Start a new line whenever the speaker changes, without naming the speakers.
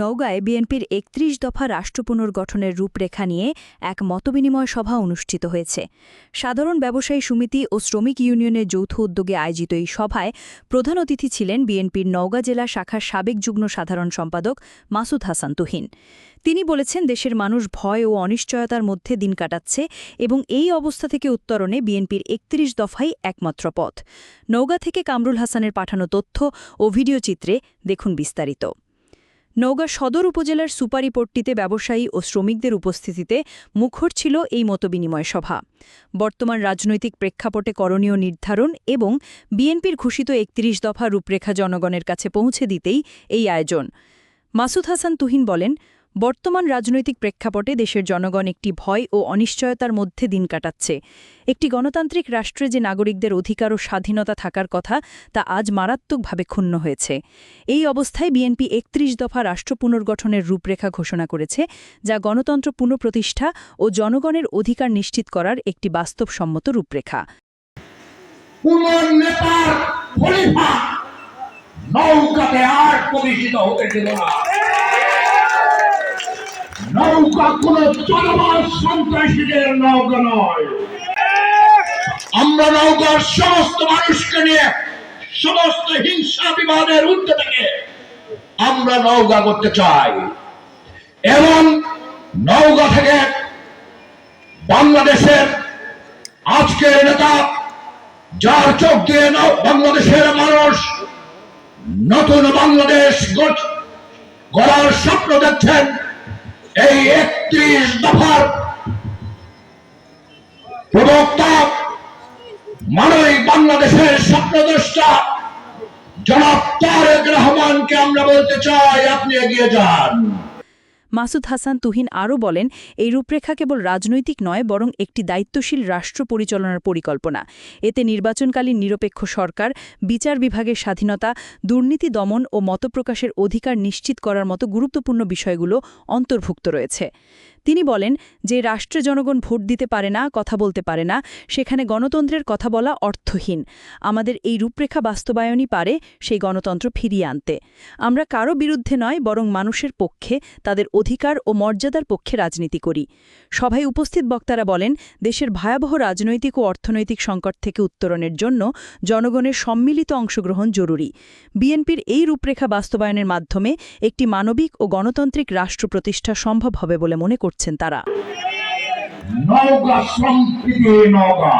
নওগাঁয় বিএনপির একত্রিশ দফা রাষ্ট্র পুনর্গঠনের রূপরেখা নিয়ে এক মতবিনিময় সভা অনুষ্ঠিত হয়েছে। সাধারণ ব্যবসায়ী সমিতি ও শ্রমিক ইউনিয়নের যৌথ উদ্যোগে আয়োজিত এই সভায় প্রধান অতিথি ছিলেন বিএনপির নওগাঁ জেলা শাখার সাবেক যুগ্ম সাধারণ সম্পাদক মাসুদ হাসান তুহিন। তিনি বলেছেন, দেশের মানুষ ভয় ও অনিশ্চয়তার মধ্যে দিন কাটাচ্ছে এবং এই অবস্থা থেকে উত্তরণে বিএনপির একত্রিশ দফাই একমাত্র পথ। নওগাঁ থেকে কামরুল হাসানের পাঠানো তথ্য ও ভিডিওচিত্রে দেখুন বিস্তারিত। নওগাঁ সদর উপজেলার সুপারিপট্টিতে ব্যবসায়ী ও শ্রমিকদের উপস্থিতিতে মুখর ছিল এই মতবিনিময় সভা। বর্তমান রাজনৈতিক প্রেক্ষাপটে করণীয় নির্ধারণ এবং বিএনপির ঘোষিত একত্রিশ দফা রূপরেখা জনগণের কাছে পৌঁছে দিতেই এই আয়োজন। মাসুদ হাসান তুহিন বলেন বর্তমান রাজনৈতিক প্রেক্ষাপটে দেশের জনগণ একটি ভয় ও অনিশ্চয়তার মধ্যে দিন কাটাচ্ছে। একটি গণতান্ত্রিক রাষ্ট্রে যে নাগরিকদের অধিকার ও স্বাধীনতা থাকার কথা, তা আজ মারাত্মকভাবে ক্ষুণ্ণ হয়েছে। এই অবস্থায় বিএনপি একত্রিশ দফা রাষ্ট্র পুনর্গঠনের রূপরেখা ঘোষণা করেছে, যা গণতন্ত্র পুনঃপ্রতিষ্ঠা ও জনগণের অধিকার নিশ্চিত করার একটি বাস্তবসম্মত রূপরেখা।
নৌকাতে আর হতে না। নৌকা কোন চলমান সন্ত্রাসীদের নৌকা নয়। আমরা নৌকার সমস্ত মানুষকে নিয়ে, সমস্ত হিংসা বিবাদের ঊর্ধ্বে থেকে আমরা নৌকা করতে চাই। এবং নৌকা থেকে বাংলাদেশের আজকের নেতা, যার চোখ দিয়ে বাংলাদেশের মানুষ নতুন বাংলাদেশ গড়ার স্বপ্ন দেখছেন এই একত্রিশ দফার প্রবক্তা মানবিক বাংলাদেশের স্বপ্নদ্রষ্টা জনাব তারেক রহমানকে আমরা বলতে চাই, আপনি এগিয়ে যান।
মাসুদ হাসান তুহিন আরও বলেন, এই রূপরেখা কেবল রাজনৈতিক নয়, বরং একটি দায়িত্বশীল রাষ্ট্র পরিচালনার পরিকল্পনা। এতে নির্বাচনকালীন নিরপেক্ষ সরকার, বিচার বিভাগের স্বাধীনতা, দুর্নীতি দমন ও মতপ্রকাশের অধিকার নিশ্চিত করার মতো গুরুত্বপূর্ণ বিষয়গুলো অন্তর্ভুক্ত রয়েছে। তিনি বলেন যে রাষ্ট্রে জনগণ ভোট দিতে পারে না, কথা বলতে পারে না, সেখানে গণতন্ত্রের কথা বলা অর্থহীন। আমাদের এই রূপরেখা বাস্তবায়নই পারে সেই গণতন্ত্র ফিরিয়ে আনতে। আমরা কারও বিরুদ্ধে নয়, বরং মানুষের পক্ষে, তাদের অধিকার ও মর্যাদার পক্ষে রাজনীতি করি। সভায় উপস্থিত বক্তারা বলেন, দেশের ভয়াবহ রাজনৈতিক ও অর্থনৈতিক সংকট থেকে উত্তরণের জন্য জনগণের সম্মিলিত অংশগ্রহণ জরুরি। বিএনপির এই রূপরেখা বাস্তবায়নের মাধ্যমে একটি মানবিক ও গণতান্ত্রিক রাষ্ট্র প্রতিষ্ঠা সম্ভব হবে বলে মনে করছেন তারা।
নওগাঁ নৌকা